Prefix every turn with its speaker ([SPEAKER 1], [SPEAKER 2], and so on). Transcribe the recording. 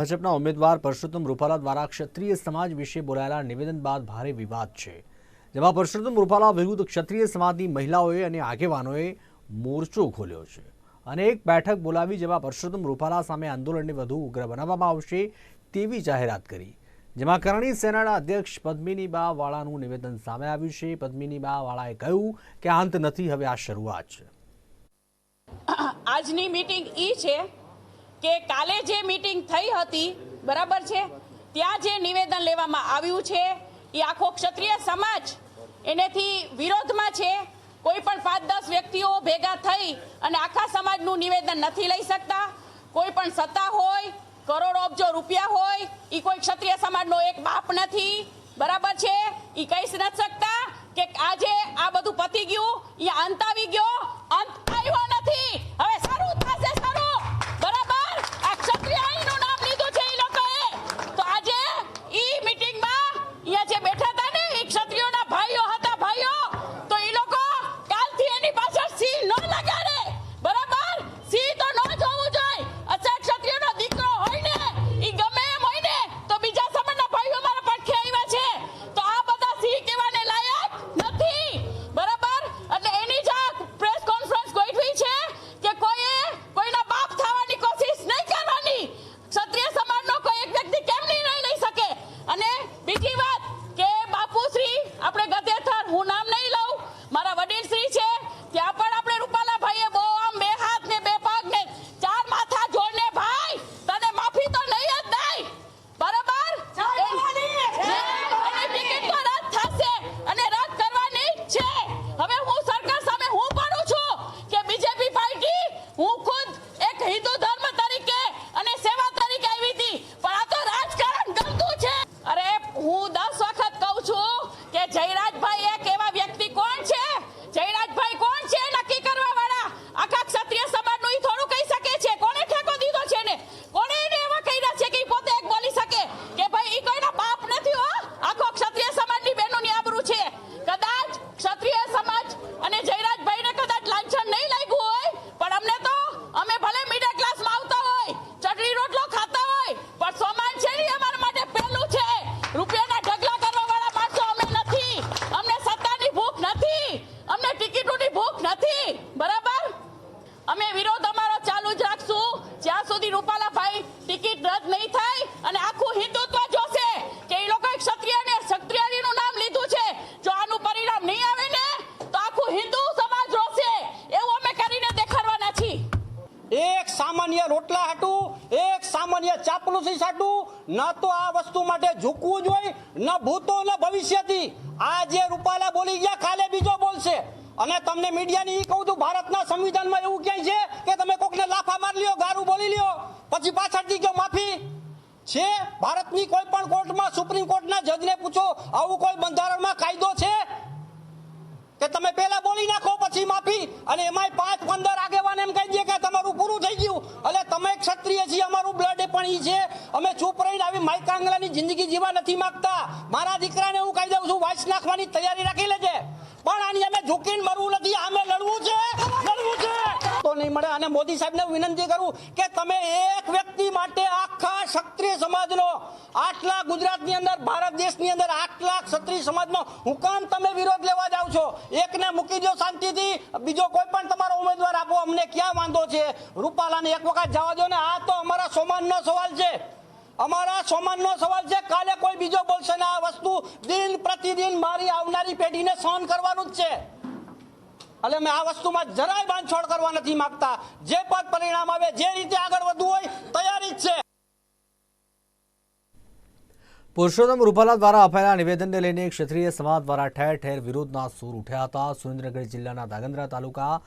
[SPEAKER 1] ભાજપના ઉમેદવાર પરસોત્તમ રૂપાલા દ્વારા ક્ષત્રિય સમાજ વિશે બોલાયેલા નિવેદન બાદ ભારે વિવાદ છે. જેમાં પરસોત્તમ રૂપાલા વિરુદ્ધ ક્ષત્રિય સમાજની મહિલાઓએ અને આગેવાનોએ મોરચો ખોલ્યો છે અને એક બેઠક બોલાવી જેમાં પરસોત્તમ રૂપાલા સામે આંદોલનને વધુ ઉગ્ર બનાવવામાં આવશે તેવી જાહેરાત કરી. જેમાં કરણી સેનાના અધ્યક્ષ પદ્મિનીબા વાળાનું નિવેદન સામે આવ્યું છે. પદ્મિનીબા વાળાએ કહ્યું કે અંત નથી, હવે આ શરૂઆત છે.
[SPEAKER 2] આજની મીટિંગ ઈ છે કે કાલે જે મિટિંગ થઈ હતી, બરાબર છે? ત્યાં જે નિવેદન લેવામાં આવ્યું છે, એ આખો ક્ષત્રિય સમાજ એનેથી વિરોધમાં છે. કોઈ પણ પાંચ દસ વ્યક્તિઓ ભેગા થઈ અને આખા સમાજનું નિવેદન નથી લઈ શકતા. કોઈ પણ સત્તા હોય, કરોડો અબજો રૂપિયા હોય એ કોઈ ક્ષત્રિય સમાજનો એક બાપ નથી. બરાબર છે? એ કહી નથી શકતા કે આજે આ બધું પતી ગયું એ અંત આવી ગયો
[SPEAKER 3] ચાપલુસી સાટું ન તો આ વસ્તુ માટે ઝૂકવું જોઈએ ન ભૂતો, ન ભવિષ્યથી. આ જે રૂપાલા બોલી ગયા, કાલે બીજો બોલશે. અને તમને મીડિયાની એ કહું છું, ભારતના સંવિધાનમાં એવું ક્યાંય છે કે તમે કોકને લાફા માર લ્યો, ગારું બોલી લ્યો, પછી પાછળથી કયો માફી. છે, ભારતની કોઈ પણ કોર્ટમાં, સુપ્રીમ કોર્ટના જજને પૂછો, આવું કોઈ બંધારણમાં કાયદો છે? કે તમે પહેલા બોલી નાખો, પછી માફી? અને એમાંય પાંચ પંદર આગેવાન એમ કહી દે કે તમારું અમે ચૂપ રહીને આવી માઈ કાંગલાની જિંદગી જીવા નથી માંગતા. મારા દીકરાને હું કહી દઉં છું, વાંચ નાખવાની તૈયારી રાખી લેજે. પણ આની અમે ઝૂકીને મરવું નથી આમે લડવું છે લડવું છે. તો નહીં મળે, અને મોદી સાહેબને વિનંતી કરું કે તમે એક વ્યક્તિ માટે આખા ક્ષત્રિય સમાજનો, આટલા ગુજરાતની અંદર, ભારત દેશની અંદર આઠ લાખ ક્ષત્રિય સમાજનો હું તમે વિરોધ લેવા જાવ છો? એકને મૂકી દો શાંતિથી, બીજો કોઈ પણ તમારો ઉમેદવાર આપો, અમને ક્યાં વાંધો છે? રૂપાલાને એક વખત જવા દો ને, આ તો અમારા સોમાનનો સવાલ છે. અમારા સોમાનનો સવાલ છે, કાલે કોઈ બીજો બોલશે ને આ વસ્તુ દિન પ્રતિદિન મારી આવનારી પેઢીને સહન કરવાનું જ છે. એટલે અમે આ વસ્તુમાં જરાય બાંધછોડ કરવા નથી માંગતા. જે પણ પરિણામ આવે, જે રીતે આગળ વધવું હોય, તૈયારી જ છે.
[SPEAKER 1] પુરુષોત્તમ રૂપાલા દ્વારા અપાયેલા નિવેદનને લઈને ક્ષત્રિય સમાજ દ્વારા ઠેર ઠેર વિરોધના સૂર ઉઠ્યા હતા. સુરેન્દ્રનગર જિલ્લાના ધાગંદ્રા તાલુકા